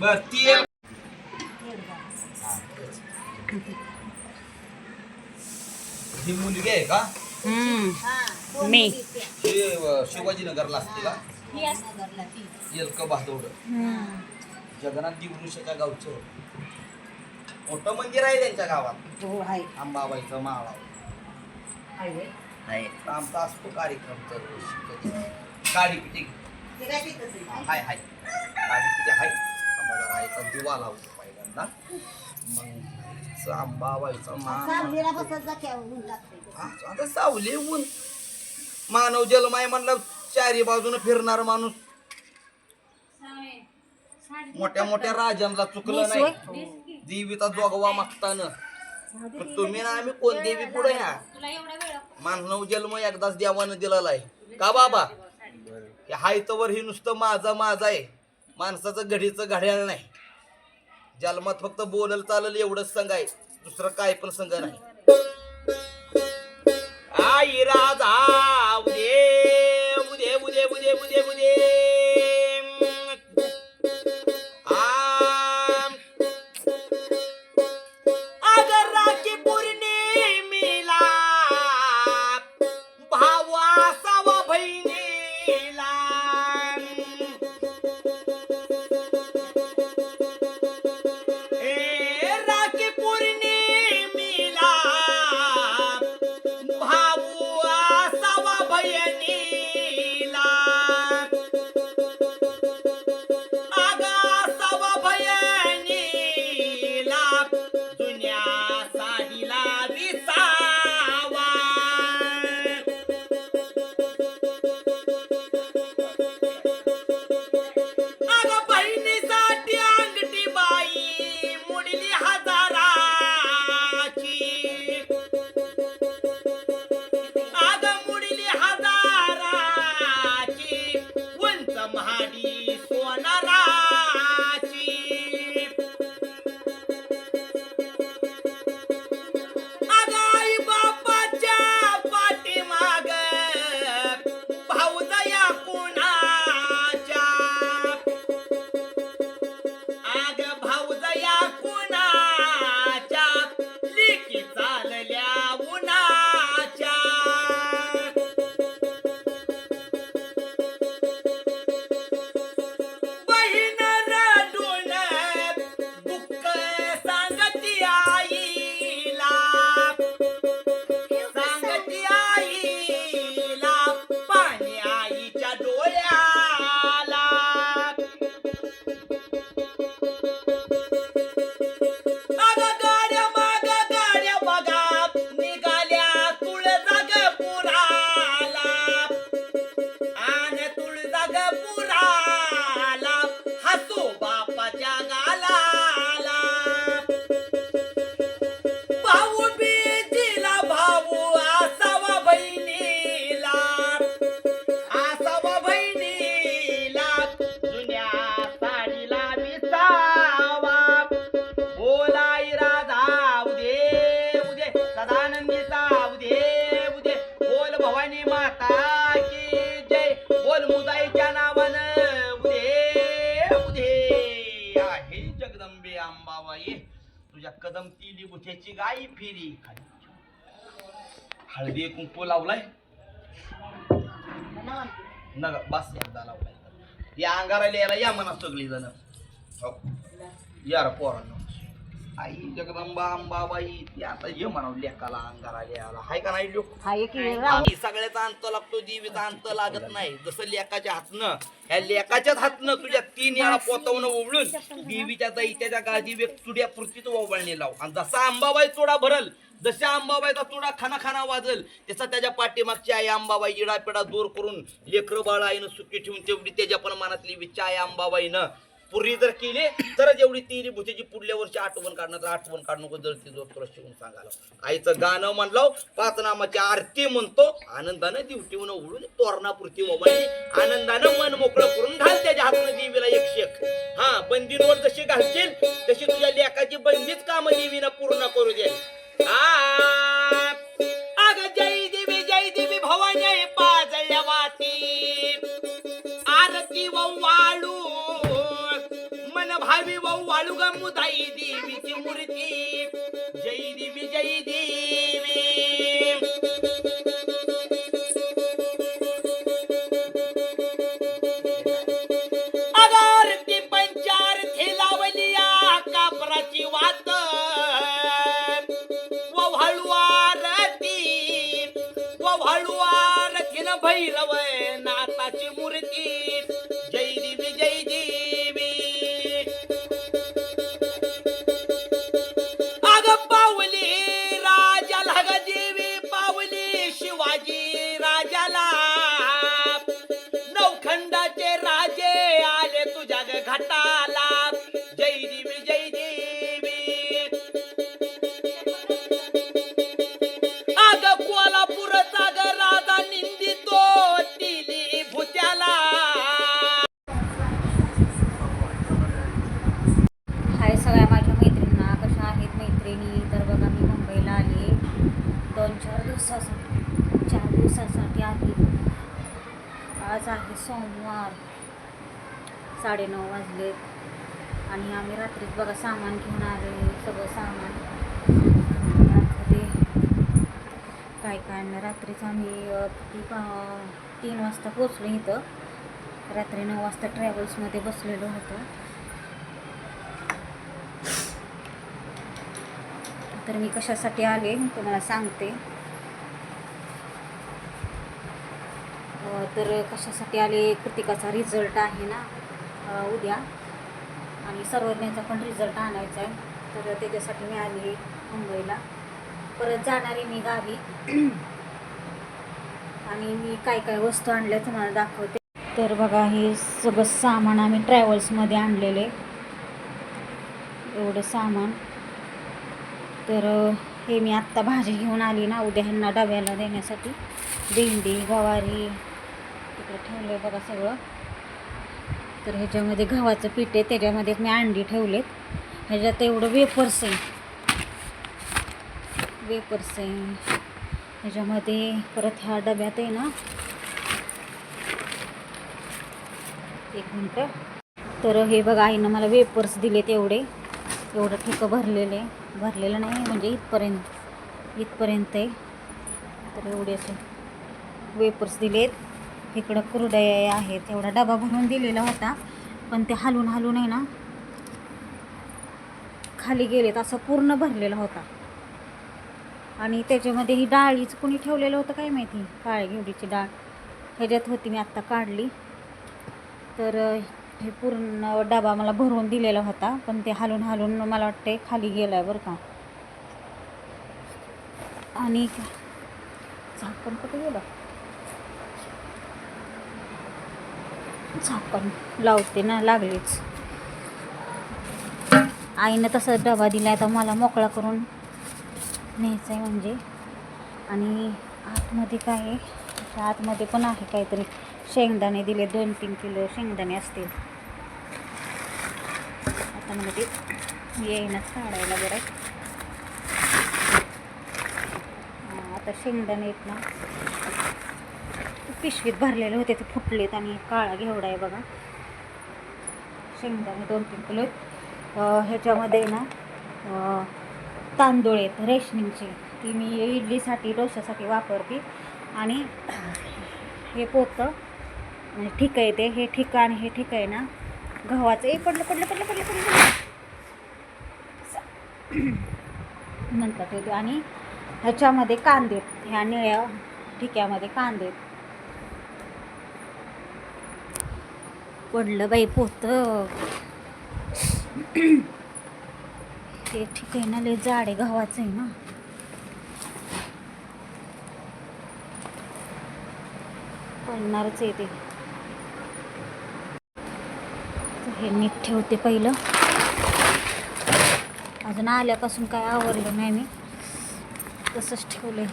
बर ती एक ही मुलगी आहे का? हम्म. मी. ही अ, शिवाजीनगरला असते का? येलक बहादोड जगन्नाथ दिवृषच्या गावचं. मोठं मंदिर आहे त्यांच्या गावात. हो आहे. अंबाबाईचं माळा. आहे आमचा असतो कार्यक्रम दरवर्षी. कधी गाडी पिटी हाय हाय. गाडी पिटी हाय. अंबाबाईचा दिवा लावतो पहिल्यांदा. मग हा, आता सावली ऊन. मानव जलमाय म्हणलं चारी बाजून फिरणार माणूस. मोठ्या मोठ्या राजांना चुकलं नाही. देवीचा जोगवा मागताना. पण तुम्ही ना आम्ही कोण देवी पुढे ह्या? मानव जन्म एकदाच देवानं दिलेला आहे. का बाबा? हे हाय तवर नुसतं माझं माझं आहे. माणसाचं घडीचं घड्याळ नाही. जन्मात फक्त बोलल चालल एवढंच संघ आहे. दुसरं काय पण संघ नाही. आई राजा! तिली बुथ्याची गाई फिरी. हळदी कुंकू लावलाय. नग बस एकदा लावलाय. या अंगाराला याला या म्हणा सगळी जण. हो. या पोरांना. आई जगदंबा अंबाबाई ती आता ये म्हणावं लेकाला अंगाराला याला हाय का नाही लोक सगळ्याचा अंत लागतो देवीचा अंत लागत नाही. जसं लेकाच्या हातनं ह्या लेकाच्याच हातनं तुझ्या तीन वेळा पोतवणं उघडून देवीच्या दैत्याच्या गादी वेग चुड्या पुरतीच ओवळणी लाव. आणि जसा अंबाबाई चुडा भरल जशा अंबाबाईचा चुडा खाना खाना वाजल तसा त्याच्या पाठीमागची आई अंबाबाई इडापिडा दूर करून लेकरं बाळ आईनं सुखी ठेवून तेवढी त्याच्या पण मनातली विचार आहे अंबाबाईनं. पुरी जर केली तरच एवढी तिरी भूतीची पुढल्या वर्षी आठवण काढणं तर आठवण काढणं जर ती जोर तुला शिवून सांगायला. आईचं गाणं म्हणलं पाच नामाची आरती म्हणतो. आनंदानं दिवटीवनं उडून तोरणापुरती ओवाळी आनंदानं मन मोकळं करून घाल त्याच्या हातून देवीला एक शेख हा बंदींवर जशी घालशील तशी तुझ्या लेखाची बंदीच काम देवीनं पूर्ण करू दे. आ, वाऊ वाळू ग मुदाई देवीची मूर्ती. जय देवी जय देवी. साडेनऊ वाजलेत. आणि आम्ही रात्रीच बघा सामान घेऊन आले सगळं सामान. रात्री काय काय रात्रीच आम्ही किती पा- तीन वाजता पोचलो इथं. रात्री नऊ वाजता ट्रॅव्हल्समध्ये बसलेलो होतो. तर मी कशासाठी आले तुम्हाला सांगते. तर कशासाठी आले? कृतिकाचा रिझल्ट आहे ना. उद्या. आणि सर्वज्ञाचा पण रिझल्ट आणायचा आहे. तर त्याच्यासाठी मी आली मुंबईला. परत जाणारी मी गावी. आणि मी काय काय वस्तू आणल्या तुम्हाला दाखवते. तर बघा हे सगळं सामान आम्ही ट्रॅव्हल्समध्ये आणलेले. एवढं सामान. तर हे मी आत्ता भाजी घेऊन आली ना उद्या ह्यांना डब्याला देण्यासाठी. भेंडी गवारी. तिकडे ठेवलं आहे बघा सगळं. तर ह्याच्यामध्ये गव्हाचं पीठ आहे त्याच्यामध्ये मी अंडी ठेवलेत. ह्याच्यात एवढं वेफर्स आहे. वेफर्स आहे. ह्याच्यामध्ये परत ह्या डब्यात आहे ना. एक मिनटं. तर हे बघा आईनं मला वेपर्स दिलेत एवढे. एवढं ठिकं भरलेले भरलेलं नाही म्हणजे इथपर्यंत. इथपर्यंत आहे. तर एवढे असे वेपर्स दिलेत. इकडं कुरडया आहेत एवढा डबा भरून दिलेला होता. पण ते हलून हलून आहे ना खाली गेलेत असं पूर्ण भरलेला होता. आणि त्याच्यामध्ये ही डाळीच कोणी ठेवलेलं होतं काय माहिती? काळ्या घेवडीची डाळ. ह्याच्यात होती मी आत्ता काढली. तर हे पूर्ण डबा मला भरून दिलेला होता पण ते हलून हलून मला वाटते खाली गेला आहे बरं का. आणि झाकण कुठे गेलं? झाकण लावते ना लागलीच. आईनं तसं डबा दिला तर मला मोकळा करून न्यायचं आहे म्हणजे. आणि आतमध्ये काय आहे? आतमध्ये पण आहे काहीतरी. शेंगदाणे दिले दोन तीन किलो शेंगदाणे असतील. आता मला ते येईनच काढायला बरं आता शेंगदाणे आहेत ना. पिशवीत भरलेले होते ते फुटलेत आणि काळा घेवडा आहे बघा. शेंगदाणे दोन तीन किलो आहेत. ह्याच्यामध्ये ना तांदूळ आहेत रेशनिंगचे ती मी इडलीसाठी डोशासाठी वापरते. आणि हे पोतं म्हणजे ठीक आहे ते हे ठिकाण हे ठीक आहे ना. गव्हाचं ए पडलं पडलं पडलं पडलं पडलं नंतर ठेवते. आणि ह्याच्यामध्ये कांदे ह्या निळ्या ठिक्यामध्ये कांदे आहेत. पडलं बाई पोत. ते ठीक आहे ना लय जाड आहे गव्हाचं आहे ना. पडणारच आहे ते. हे नीट ठेवते पहिलं. अजून आल्यापासून काय आवडलं नाही मी. तसंच ठेवलं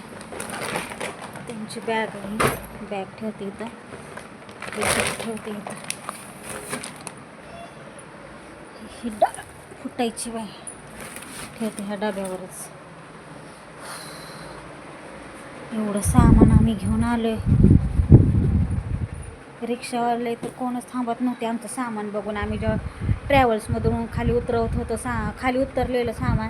त्यांची बॅग आहे. बॅग ठेवते इथं. ठेवते इथं. ही डाळ फुटायची बाई. ठेवते ह्या डब्यावरच. एवढं सामान आम्ही घेऊन आलो रिक्षावाले तर कोणच थांबत नव्हते आमचं सामान बघून. आम्ही जेव्हा ट्रॅव्हल्समधून खाली उतरवत होतो सा खाली उतरलेलं सामान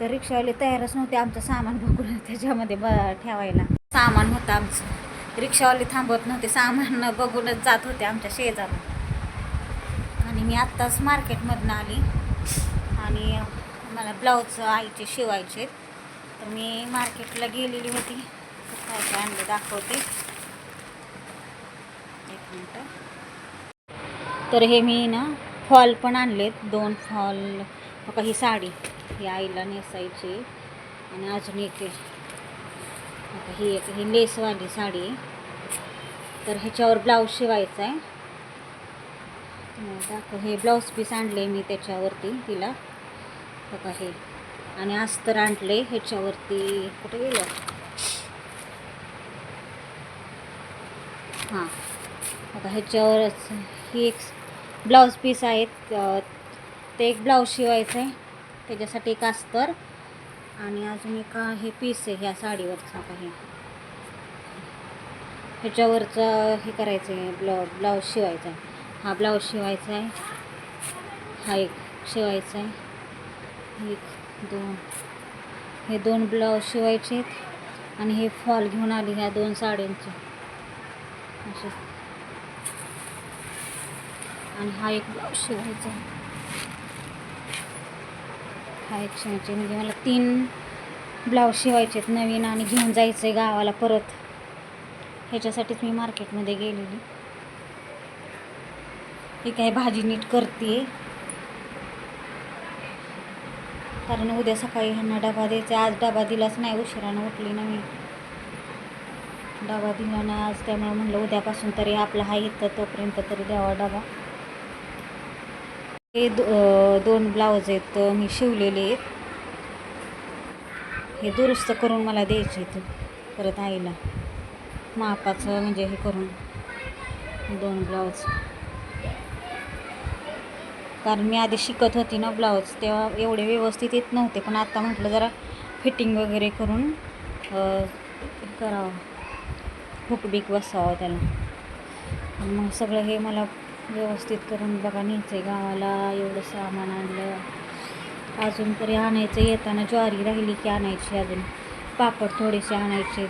तर रिक्षावाले तयारच नव्हते आमचं सामान बघून त्याच्यामध्ये ब ठेवायला. सामान होतं आमचं. रिक्षावाले थांबत नव्हते सामान बघूनच जात होते आमच्या शेजारून. मी आत्ताच मार्केटमधनं आली. आणि मला ब्लाऊज आईचे शिवायचे तर मी मार्केटला गेलेली होती. तर काय काय आणलं दाखवते. एक मिनटं. तर हे मी ना फॉल पण आणलेत. दोन फॉल. बघा ही साडी. ही आईला नेसायची. आणि अजून एक ही एक ही लेसवाली साडी तर ह्याच्यावर ब्लाऊज शिवायचा आहे. दाखव. हे ब्लाऊज पीस आणले मी त्याच्यावरती तिला. बघा हे. आणि अस्तर आणले ह्याच्यावरती. कुठे गेलं? हां. बघा ह्याच्यावरच ही एक ब्लाऊज पीस आहेत. ते एक ब्लाऊज शिवायचं आहे. त्याच्यासाठी एक अस्तर आणि अजून एक हे पीस आहे ह्या साडीवरचा काही ह्याच्यावरचं हे करायचं आहे ब्लाऊ ब्लाऊज शिवायचा आहे. हा ब्लाऊज शिवायचा आहे. हा एक शिवायचा आहे. एक दोन. हे दोन ब्लाऊज शिवायचे आहेत आणि हे फॉल घेऊन आली ह्या दोन साड्यांचे. असे आणि हा एक ब्लाऊज शिवायचा आहे. हा एक शिवायचे म्हणजे मला तीन ब्लाऊज शिवायचे आहेत नवीन आणि घेऊन जायचं आहे गावाला परत. ह्याच्यासाठीच मी मार्केटमध्ये गेलेली. ही काय भाजी नीट करते. कारण उद्या सकाळी ह्यांना डबा द्यायचा आज डबा दिलाच नाही उशिरानं उठली ना मी. डबा दिला नाही आज त्यामुळे म्हणलं उद्यापासून तरी आपला हा येतं तोपर्यंत तरी द्यावा डबा. हे दो दोन ब्लाऊज आहेत मी शिवलेले आहेत. हे दुरुस्त करून मला द्यायचे आहेत परत आईला. मापाचं म्हणजे हे करून. दोन ब्लाऊज. कारण मी आधी शिकत होती ना ब्लाऊज तेव्हा एवढे व्यवस्थित येत नव्हते. पण आत्ता म्हटलं जरा फिटिंग वगैरे करून करावं. हुक बीक बसावं त्याला. मग सगळं हे मला व्यवस्थित करून बघा न्यायचं आहे गावाला एवढं सामान आणलं. अजून तरी आणायचं येताना ज्वारी राहिली की आणायची अजून. पापड थोडेसे आणायचे.